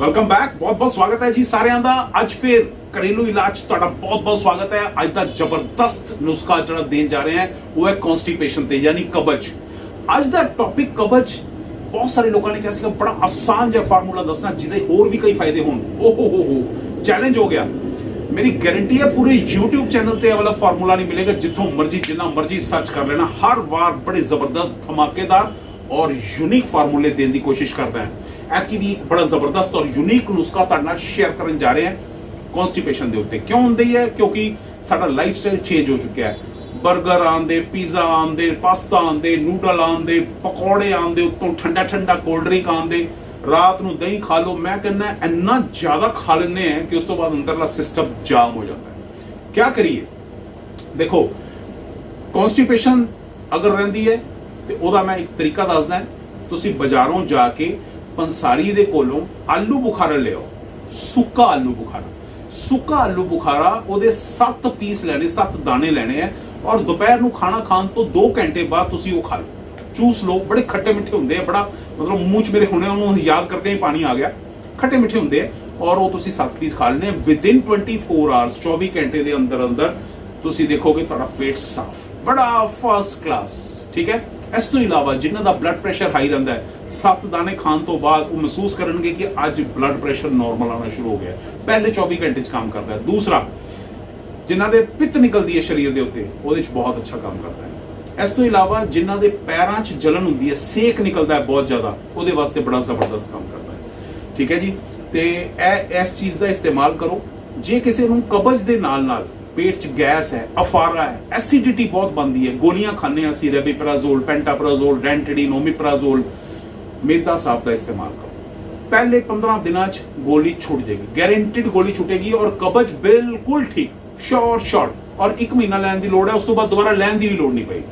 Welcome back ਬਹੁਤ ਬਹੁਤ ਸਵਾਗਤ ਹੈ ਜੀ ਸਾਰਿਆਂ ਦਾ ਅੱਜ ਫਿਰ ਘਰੇਲੂ ਇਲਾਜ ਤੁਹਾਡਾ ਬਹੁਤ ਬਹੁਤ ਸਵਾਗਤ ਹੈ ਅੱਜ ਦਾ ਜ਼ਬਰਦਸਤ ਨੁਸਖਾ ਜਿਹੜਾ ਦੇਣ ਜਾ ਰਹੇ ਹਾਂ ਉਹ ਹੈ ਕਨਸਟੀਪੇਸ਼ਨ ਤੇ ਯਾਨੀ ਕਬਜ਼ ਅੱਜ ਦਾ ਟੌਪਿਕ ਕਬਜ਼ ਬਹੁਤ ਸਾਰੇ ਲੋਕਾਂ ਨੇ ਕਿਹਾ ਸੀਗਾ ਬੜਾ ਆਸਾਨ ਜਿਹਾ ਫਾਰਮੂਲਾ ਦੱਸਣਾ ਜਿਹਦੇ ਹੋਰ ਵੀ ਕਈ ਫਾਇਦੇ ਹੋਣ ਓ ਹੋ ਹੋ ਹੋ ਚੈਲੰਜ ਹੋ ਗਿਆ ਮੇਰੀ ਗਾਰੰਟੀ ਹੈ ਪੂਰੇ YouTube ਚੈਨਲ ਤੇ ਇਹ ਵਾਲਾ ਫਾਰਮੂਲਾ ਨਹੀਂ ਮਿਲੇਗਾ ਜਿੱਥੋਂ ਮਰਜ਼ੀ ਜਿੰਨਾ ਮਰਜ਼ੀ ਸਰਚ ਕਰ ਲੈਣਾ ਹਰ ਵਾਰ ਬੜੇ ਜ਼ਬਰਦਸਤ ਧਮਾਕੇਦਾਰ ਔਰ ਯੂਨੀਕ ਫਾਰਮੂਲੇ ਦੇਣ ਦੀ ਕੋਸ਼ਿਸ਼ ਕਰਦਾ ਹੈ। ਐਤਕੀ ਵੀ ਇੱਕ ਬੜਾ ਜ਼ਬਰਦਸਤ ਔਰ ਯੂਨੀਕ ਨੁਸਖਾ ਤੁਹਾਡੇ ਨਾਲ ਸ਼ੇਅਰ ਕਰਨ ਜਾ ਰਹੇ ਹਾਂ ਕਨਸਟੀਪੇਸ਼ਨ ਦੇ ਉੱਤੇ। ਕਿਉਂ ਹੁੰਦੀ ਹੈ? ਕਿਉਂਕਿ ਸਾਡਾ ਲਾਈਫ ਸਟਾਈਲ ਚੇਂਜ ਹੋ ਚੁੱਕਿਆ ਹੈ। 버ਗਰ ਆਂਦੇ ਪੀਜ਼ਾ ਆਂਦੇ ਪਾਸਤਾ ਆਂਦੇ ਨੂਡਲ ਆਂਦੇ ਪਕੌੜੇ ਆਂਦੇ ਉੱਤੋਂ ਠੰਡਾ ਠੰਡਾ ਕੋਲਡ ਡਰਿੰਕ ਆਂਦੇ ਰਾਤ ਨੂੰ ਦਹੀਂ ਖਾ ਲਓ। ਮੈਂ ਕਹਿੰਦਾ ਇੰਨਾ ਜ਼ਿਆਦਾ ਖਾ ਲੈਂਦੇ ਆ ਕਿ ਉਸ ਤੋਂ ਬਾਅਦ ਅੰਦਰਲਾ ਸਿਸਟਮ ਜਾਮ ਹੋ ਜਾਂਦਾ ਹੈ। ਕੀ ਕਰੀਏ? ਦੇਖੋ ਕਨਸਟੀਪੇਸ਼ਨ ਅਗਰ ਰਹਿੰਦੀ ਹੈ ਤੇ ਉਹਦਾ ਮੈਂ ਇੱਕ ਤਰੀਕਾ ਦੱਸਦਾ, ਤੁਸੀਂ ਬਾਜ਼ਾਰੋਂ ਜਾ ਕੇ ਪੰਸਾਰੀ ਦੇ ਕੋਲੋਂ ਆਲੂ ਬੁਖਾਰਾ ਲਿਆਓ, ਸੁੱਕਾ ਆਲੂ ਬੁਖਾਰਾ। ਸੁੱਕਾ ਆਲੂ ਬੁਖਾਰਾ, ਉਹਦੇ 7 ਪੀਸ ਲੈਣੇ 7 ਦਾਣੇ ਲੈਣੇ ਆ ਔਰ ਦੁਪਹਿਰ ਨੂੰ ਖਾਣਾ ਖਾਣ ਤੋਂ 2 ਘੰਟੇ ਬਾਅਦ ਤੁਸੀਂ ਉਹ ਖਾ ਲਓ। ਚੂਸ ਲਓ, ਬੜੇ ਖੱਟੇ ਮਿੱਠੇ ਹੁੰਦੇ ਆ, ਬੜਾ ਮਤਲਬ ਮੂੰਹ 'ਚ ਮੇਰੇ ਹੁਣੇ ਉਹਨੂੰ ਯਾਦ ਕਰਦੇ ਹੀ ਪਾਣੀ ਆ ਗਿਆ। ਖੱਟੇ ਮਿੱਠੇ ਹੁੰਦੇ ਆ ਔਰ ਉਹ ਤੁਸੀਂ 7 ਪੀਸ ਖਾ ਲੈਣੇ ਵਿਦਿਨ 24 ਆਵਰਸ 24 ਘੰਟੇ ਦੇ ਅੰਦਰ ਅੰਦਰ ਤੁਸੀਂ ਦੇਖੋਗੇ ਤੁਹਾਡਾ ਪੇਟ ਸਾਫ਼, ਬੜਾ ਫਸਟ ਕਲਾਸ ਠੀਕ ਹੈ? ਇਸ ਤੋਂ ਇਲਾਵਾ ਜਿਨ੍ਹਾਂ ਦਾ ਬਲੱਡ ਪ੍ਰੈਸ਼ਰ ਹਾਈ ਰਹਿੰਦਾ ਹੈ, ਸੱਤ ਦਾਣੇ ਖਾਣ ਤੋਂ ਬਾਅਦ ਉਹ ਮਹਿਸੂਸ ਕਰਨਗੇ ਕਿ ਅੱਜ ਬਲੱਡ ਪ੍ਰੈਸ਼ਰ ਨਾਰਮਲ ਆਉਣਾ ਸ਼ੁਰੂ ਹੋ ਗਿਆ ਪਹਿਲੇ 24 ਘੰਟੇ 'ਚ ਕੰਮ ਕਰਦਾ ਹੈ। ਦੂਸਰਾ, ਜਿਨ੍ਹਾਂ ਦੇ ਪਿੱਤ ਨਿਕਲਦੀ ਹੈ ਸਰੀਰ ਦੇ ਉੱਤੇ, ਉਹਦੇ 'ਚ ਬਹੁਤ ਅੱਛਾ ਕੰਮ ਕਰਦਾ ਹੈ। ਇਸ ਤੋਂ ਇਲਾਵਾ ਜਿਨ੍ਹਾਂ ਦੇ ਪੈਰਾਂ 'ਚ ਜਲਨ ਹੁੰਦੀ ਹੈ, ਸੇਕ ਨਿਕਲਦਾ ਹੈ ਬਹੁਤ ਜ਼ਿਆਦਾ, ਉਹਦੇ ਵਾਸਤੇ ਬੜਾ ਜ਼ਬਰਦਸਤ ਕੰਮ ਕਰਦਾ ਹੈ। ਠੀਕ ਹੈ ਜੀ? ਤੇ ਇਹ, ਇਸ ਚੀਜ਼ ਦਾ ਇਸਤੇਮਾਲ ਕਰੋ। ਜੇ ਕਿਸੇ ਨੂੰ ਕਬਜ਼ ਦੇ ਨਾਲ ਨਾਲ ਪੇਟ 'ਚ ਗੈਸ ਹੈ, ਅਫਾਰਾ ਹੈ ਐਸਿਡਿਟੀ ਬਹੁਤ ਬਣਦੀ ਹੈ। ਗੋਲੀਆਂ ਖਾਂਦੇ ਹਾਂ ਅਸੀਂ, ਰੈਬੀਪਰਾਜ਼ੋਲ, ਪੈਂਟਾਪਰਾਜ਼ੋਲ, ਰੈਂਟਿਡਿਨ, ਓਮੀਪਰਾਜ਼ੋਲ। ਮੇਦਾ ਸਾਫ਼ ਦਾ ਇਸਤੇਮਾਲ ਕਰੋ। ਪਹਿਲੇ 15 ਦਿਨਾਂ 'ਚ ਗੋਲੀ ਛੁੱਟ ਜਾਏਗੀ। ਗਾਰੰਟਿਡ ਗੋਲੀ ਛੁੱਟੇਗੀ ਔਰ ਕਬਜ਼ ਬਿਲਕੁਲ ਠੀਕ ਸ਼ੋਰ ਸ਼ਾਰਟ ਔਰ 1 ਮਹੀਨਾ ਲੈਣ ਦੀ ਲੋੜ ਹੈ, ਉਸ ਤੋਂ ਬਾਅਦ ਦੁਬਾਰਾ ਲੈਣ ਦੀ ਵੀ ਲੋੜ ਨਹੀਂ ਪਈ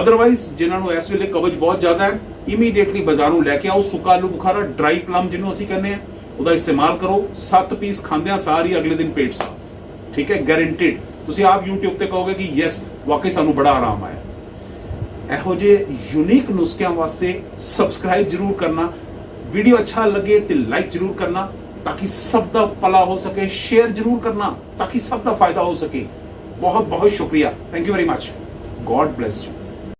ਅਦਰਵਾਈਜ਼ ਜਿਨ੍ਹਾਂ ਨੂੰ ਇਸ ਵੇਲੇ ਕਬਜ਼ ਬਹੁਤ ਜ਼ਿਆਦਾ ਹੈ ਇਮੀਡੀਏਟਲੀ ਬਾਜ਼ਾਰੋਂ ਲੈ ਕੇ ਆਓ। ਸੁੱਕਾ ਆਲੂ ਬੁਖਾਰਾ ਡਰਾਈ ਪਲਮ ਜਿਹਨੂੰ ਅਸੀਂ ਕਹਿੰਦੇ ਆ ਉਹਦਾ ਇਸਤੇਮਾਲ ਕਰੋ। 7 ਪੀਸ ਖਾਂਦਿਆਂ ਹੀ ਅਗਲੇ ਦਿਨ ਪੇਟ ਸਾਫ਼। ਠੀਕ ਹੈ? ਗਾਰੰਟਿਡ ਤੁਸੀਂ ਆਪ YouTube ਤੇ ਕਹੋਗੇ ਕਿ ਯੈਸ ਵਾਕਈ ਸਾਨੂੰ ਬੜਾ ਆਰਾਮ ਆਇਆ। ਇਹੋ ਜਿਹੇ ਯੂਨੀਕ ਨੁਸਖਿਆਂ ਵਾਸਤੇ ਸਬਸਕ੍ਰਾਈਬ ਜਰੂਰ ਕਰਨਾ। ਵੀਡੀਓ ਅੱਛਾ ਲੱਗੇ ਤੇ ਲਾਈਕ ਜਰੂਰ ਕਰਨਾ ਤਾਂ ਕਿ ਸਭ ਦਾ ਭਲਾ ਹੋ ਸਕੇ। ਸ਼ੇਅਰ ਜਰੂਰ ਕਰਨਾ ਤਾਂ ਕਿ ਸਭ ਦਾ ਫਾਇਦਾ ਹੋ ਸਕੇ। ਬਹੁਤ ਬਹੁਤ ਸ਼ੁਕਰੀਆ। Thank you very much God bless you